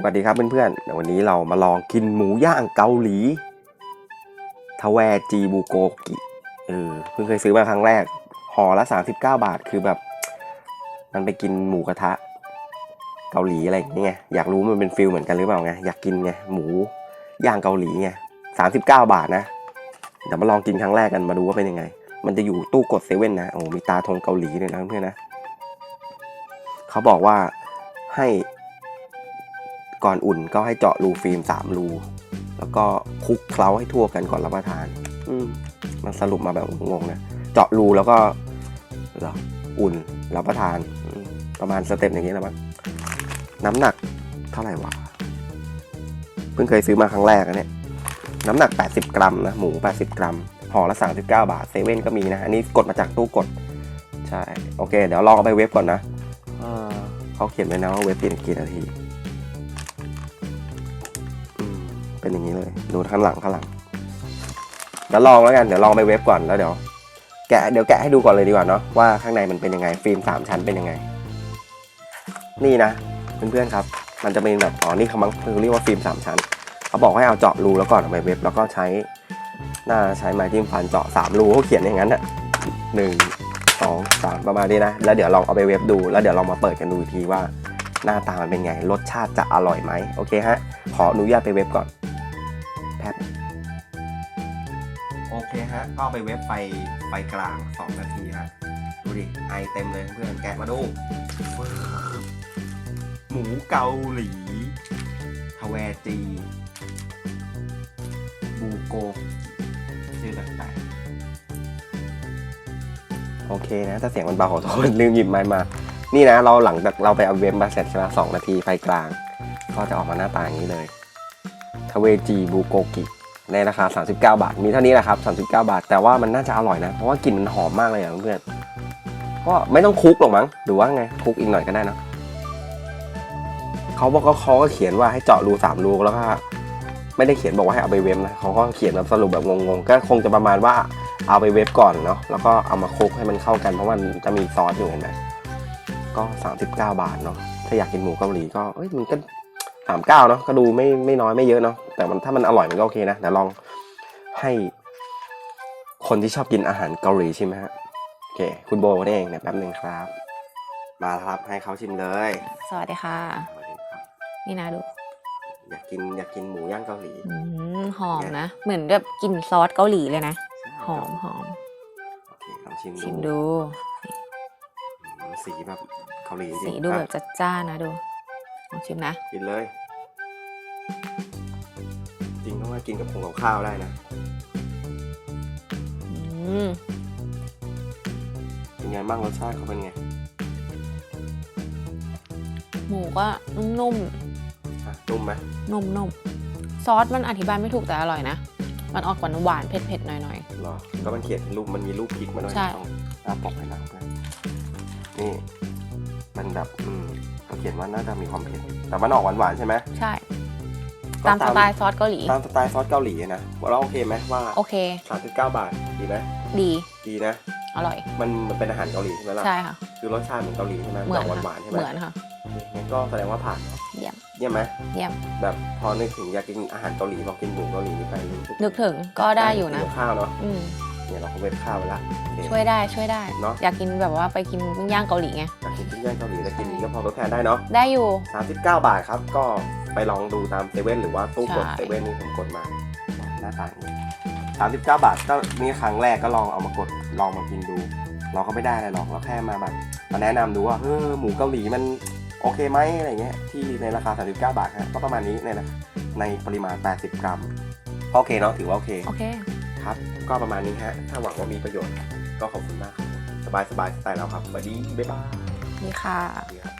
สวัสดีครับเพื่อนๆวันนี้เรามาลองกินหมูย่างเกาหลีทแวจีบูโกกิเออเพิ่งเคยซื้อมาครั้งแรกห่อละ 39 บาทคือแบบ มันไปกินหมูกระทะ เกาหลีอะไรอย่างเงี้ยอยากรู้มันเป็นฟิลเหมือนกันหรือเปล่าไงอยากกินไงหมูย่างเกาหลีไง39 บาทนะเดี๋ยวมาลองกินครั้งแรกกันมาดูว่าเป็นยังไง มันจะอยู่ตู้กดเซเว่นนะโอ้มีตาธงเกาหลีเลยนะเพื่อนๆนะเขาบอกว่าให้ ก่อนอุ่นก็ให้เจาะรูฟิล์มสามรู แล้วก็คลุกเคล้าให้ทั่วกันก่อนรับประทาน อืมมันสรุปมาแบบงงๆนะเจาะรูแล้วก็เหรออุ่นรับประทานอืมประมาณสเต็ปอย่างนี้แหละมั้งน้ำหนักเท่าไหร่วะเพิ่งเคยซื้อมาครั้งแรกนะเนี่ยน้ำหนัก 80 กรัมนะหมู 80 กรัมห่อละ 39 บาทเซเว่นก็มีนะ อันนี้กดมาจากตู้กด ใช่ โอเค เดี๋ยวลองเอาไปเว็บก่อนนะเออเขาเขียนไว้นะว่าเว็บปิดกี่นาที เป็นอย่างนี้เลย ดูข้างหลังข้างหลังเดี๋ยวลองแล้วกันเดี๋ยวลองไปเว็บก่อนแล้วเดี๋ยวแกะเดี๋ยวแกะให้ดูก่อนเลยดีกว่าเนาะว่าข้างในมันเป็นยังไงฟิล์มสามชั้นเป็นยังไง นี่นะเพื่อนๆครับ มันจะเป็นแบบอ๋อนี่เขามังคือเรียกว่าฟิล์มสามชั้นเขาบอกให้เอาเจาะรูแล้วก่อนเอาไปเว็บแล้วก็ใช้น่าใช้ไม้จิ้มฟันเจาะสามรูเขาเขียนอย่างนั้นอะหนึ่งสองสามประมาณนี้นะ แล้วเดี๋ยวลองเอาไปเว็บดู แล้วเดี๋ยวลองมาเปิดกันดูอีกทีว่าหน้าตามันเป็นไง รสชาติจะอร่อยไหมโอเคฮะ ขออนุญาตไปเว็บก่อน แป๊บโอเคฮะก็ไปเว็บไฟไฟกลาง 2 นาทีฮะดูดิไอเต็มเลยเพื่อนแกะมาดูฟึ๊บหมูเกาหลีทแวจี บูโกชื่อแปลกๆโอเคนะ ถ้าเสียงมันเบาขอโทษลืมหยิบไม้มา นี่นะ เราหลังจากเราไปเอาเว็บมาเสร็จใช่ไหมสองนาทีไฟกลาง ก็จะออกมาหน้าตาอย่างนี้เลย ทเวจีบูโกกิ ในราคา 39 บาท มีเท่านี้แหละครับ 39 บาท แต่ว่ามันน่าจะอร่อยนะ เพราะว่ากลิ่นมันหอมมากเลยอะเพื่อนก็ไม่ต้องคลุกหรอกมั้ง หรือว่าไงคลุกอีกหน่อยก็ได้นะเขาบอกเขาก็เขียนว่าให้เจาะรูสามรูแล้วก็ไม่ได้เขียนบอกว่าให้เอาไปเว็บนะเขาก็เขียนแบบสรุปแบบงงๆ ก็คงจะประมาณว่าเอาไปเว็บก่อนเนาะ แล้วก็เอามาคลุกให้มันเข้ากัน เพราะมันจะมีซอสอยู่เห็นไหมก็ 39 บาทเนาะ ถ้าอยากกินหมูเกาหลีก็เอ้ยมันก็ สามเก้าเนาะก็ดูไม่ไม่น้อยไม่เยอะเนาะแต่มันถ้ามันอร่อยมันก็โอเคนะเดี๋ยวลองให้คนที่ชอบกินอาหารเกาหลีชิมฮะโอเค คุณโบนี่เองเนี่ยแป๊บหนึ่งครับ มาแล้วครับให้เขาชิมเลยสวัสดีค่ะ สวัสดีครับนี่นะดูอยากกินอยากกินหมูย่างเกาหลีอืมหอมนะ เหมือนแบบกลิ่นซอสเกาหลีเลยนะ หอมหอมโอเคลองชิมชิมดูดูอืมสีแบบเกาหลีจริงสีดูอะแบบจัดจ้านนะดู ลองชิมนะ กินเลย จริงต้องว่ากินกับผงกับข้าวได้นะอืมเป็นไงบ้างรสชาติเขาเป็นไงหมูก็นุ่มฮะนุ่มไหมๆนุ่มๆ ซอสมันอธิบายไม่ถูกแต่อร่อยนะ มันออกหวานหวานๆเผ็ดๆหน่อย หรอก็มันเขียนเป็นรูปมันมีรูปพริกมาด้วยใช่ ต้องหน้าปกให้หนังด้วยนี่มันแบบอืม เขาเขียนว่าน่าจะมีความเผ็ด แต่มันออกหวานๆใช่ไหมๆใช่ก็ตามสไตล์ซอสเกาหลี ตามสไตล์ซอสเกาหลีนะว่าเราโอเคไหมว่าโอเคสามสิบเก้าบาทดีไหมดีดีนะ อร่อย มันมันเป็นอาหารเกาหลีใช่ไหมล่ะใช่ค่ะ คือรสชาติเหมือนเกาหลีใช่ไหมเหมือนหวานค่ะหวานๆใช่ไหมเหมือนค่ะงั้นก็แสดงว่าผ่านเยี่ยมเยี่ยมไหมเยี่ยมแบบพอนึกถึงอยากกินอาหารเกาหลีพอกินหมูเกาหลีไปรู้สึนึกถึงก็ได้อยู่นะกิกับข้าวเนาะอืม เนี่ยเราก็เว็บข้าวไปละโอเคช่วยได้ช่วยได้เนอะอยากกินแบบว่าไปกินปิ้งย่างเกาหลิไงอยากกินปิ้งย่างเกาหลีแต่กินนี้ก็พอทดแทนได้เนาะได้อยู่ 39 บาทครับก็ไปลองดูตามเซเว่นหรือว่าตู้กดใช่เซเว่นนี่ผมกดมาหน้าตาอย่างนี้39บาทก็นี่ครั้งแรกก็ลองเอามากดลองมากินดู เราก็ไม่ได้อะไรหรอกเราแค่มาแบบมาแนะนำดูว่าเออหมูเกาหลีมันโอเคไหมอะไรเงี้ยที่ในราคา 39 บาทฮะก็ประมาณนี้ในราคาในปริมาณ 80 กรัมก็โอเคเนาะถือว่าโอเคโอเค ครับ ก็ประมาณนี้ฮะ ถ้าหวังว่ามีประโยชน์ก็ขอบคุณมากครับ สบายสบายสไตล์เราครับสวัสดี บ๊ายบาย นี่ค่ะ